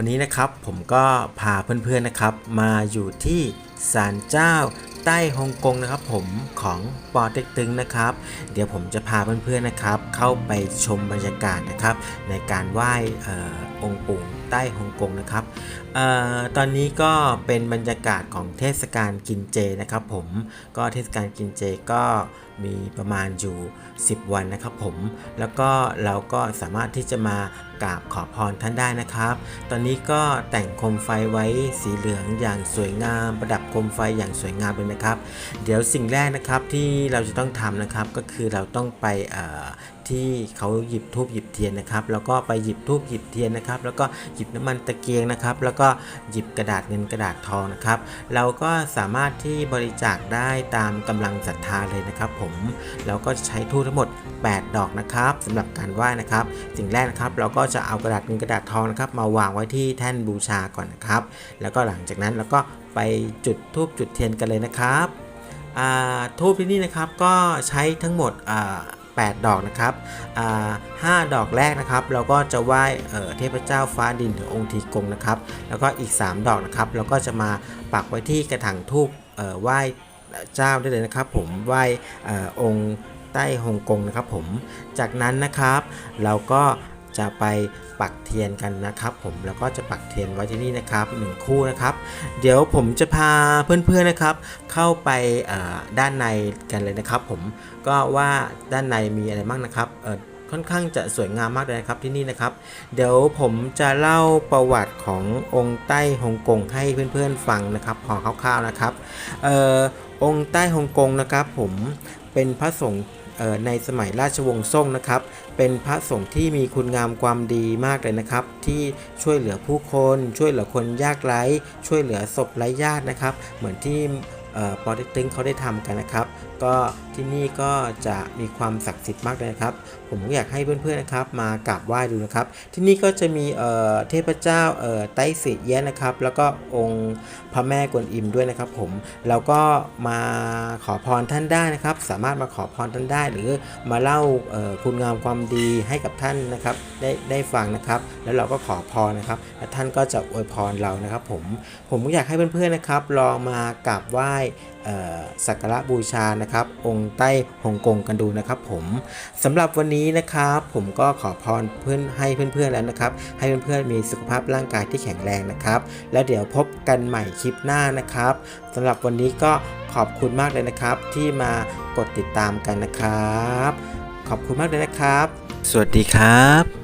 วันนี้นะครับผมก็พาเพื่อนๆนะครับ มาอยู่ที่ศาลเจ้าใต้ฮ่องกงนะครับ ผมของปอเต็กตึงนะครับ เดี๋ยวผมจะพาเพื่อนๆนะครับ เข้าไปชมบรรยากาศนะครับ ในการไหว้ออองค์ปู่ ใต้ฮ่องกงนะครับเออตอนนี้ก็เป็นบรรยากาศของเทศกาลกินเจนะครับผมก็เทศกาลกินเจก็มีประมาณอยู่ 10 วันนะครับผม แล้วก็เราก็สามารถที่จะมากราบขอพรท่านได้นะครับ ตอนนี้ก็แต่งโคมไฟไว้สีเหลืองอย่างสวยงาม ประดับโคมไฟอย่างสวยงามเลยนะครับ เดี๋ยวสิ่งแรกนะครับที่เราจะต้องทำนะครับก็คือเราต้องไปเอ่อ ที่เขาหยิบทูบหยิบเทียนนะครับ แล้วก็ไปหยิบทูบหยิบเทียนนะครับ แล้วก็หยิบน้ำมันตะเกียงนะครับ แล้วก็หยิบกระดาษเงินกระดาษทองนะครับ เราก็สามารถที่บริจาคได้ตามกำลังศรัทธาเลยนะครับผมเราก็ใช้ทูบทั้งหมด 8 ดอกนะครับสำหรับการไหว้นะครับ สิ่งแรกนะครับเราก็จะเอากระดาษเงินกระดาษทองนะครับ มาวางไว้ที่แท่นบูชาก่อนนะครับ แล้วก็หลังจากนั้นเราก็ไปจุดทูบจุดเทียนกันเลยนะครับทูบที่นี่นะครับก็ใช้ทั้งหมดอ่า 8 ดอกนะครับห้าดอกแรกนะครับ เราก็จะไหว้เทพเจ้าฟ้าดินหรือองค์ทีกงนะครับ แล้วก็อีก 3 ดอกนะครับ เราก็จะมาปักไว้ที่กระถางทูบไหว้เจ้าได้เลยนะครับ ผมไหว้เอ่อองค์ใต้ฮ่องกงนะครับผม จากนั้นนะครับเราก็ จะไปปักเทียนกันนะครับ ผมแล้วก็จะปักเทียนไว้ที่นี่นะครับหนึ่งคู่นะครับ เดี๋ยวผมจะพาเพื่อนๆนะครับ เข้าไปด้านในกันเลยนะครับ ผมก็ว่าด้านในมีอะไรบ้างนะครับค่อนข้างจะสวยงามมากเลยนะครับที่นี่นะครับ เดี๋ยวผมจะเล่าประวัติขององค์ใต้ฮ่องกงให้เพื่อนๆฟังนะครับพอคร่าวๆนะครับออองค์ใต้ฮ่องกงนะครับ ผมเป็นพระสงฆ์ ในสมัยราชวงศ์ซ่งนะครับ เป็นพระสงฆ์ที่มีคุณงามความดีมากเลยนะครับ ที่ช่วยเหลือผู้คน ช่วยเหลือคนยากไร้ ช่วยเหลือศพไร้ญาตินะครับ เหมือนที่ ปอเต็กตึงเขาได้ทำกันนะครับ ก็ที่นี่ก็จะมีความศักดิ์สิทธิ์มากเลยนะครับ ผมอยากให้เพื่อนๆนะครับ มากราบไหว้ดูนะครับ ที่นี่ก็จะมีเทพเจ้าไต้สิเยะนะครับ แล้วก็องค์พระแม่กวนอิมด้วยนะครับ ผมเราก็มาขอพรท่านได้นะครับ สามารถมาขอพรท่านได้ หรือมาเล่าคุณงามความดีให้กับท่านนะครับ ได้ได้ฟังนะครับ แล้วเราก็ขอพรนะครับและท่านก็จะอวยพรเรานะครับ ผมผมก็อยากให้เพื่อนๆนะครับลองมากราบไหว้เอ่อสักการะบูชานะครับ องค์ใต้ฮ่องกงกันดูนะครับผมสำหรับวันนี้นะครับผมก็ขอพรเพื่อนให้เพื่อนๆแล้วนะครับ ให้เพื่อนๆมีสุขภาพร่างกายที่แข็งแรงนะครับ แล้วเดี๋ยวพบกันใหม่คลิปหน้านะครับสำหรับวันนี้ก็ขอบคุณมากเลยนะครับ ที่มากดติดตามกันนะครับ ขอบคุณมากเลยนะครับ สวัสดีครับ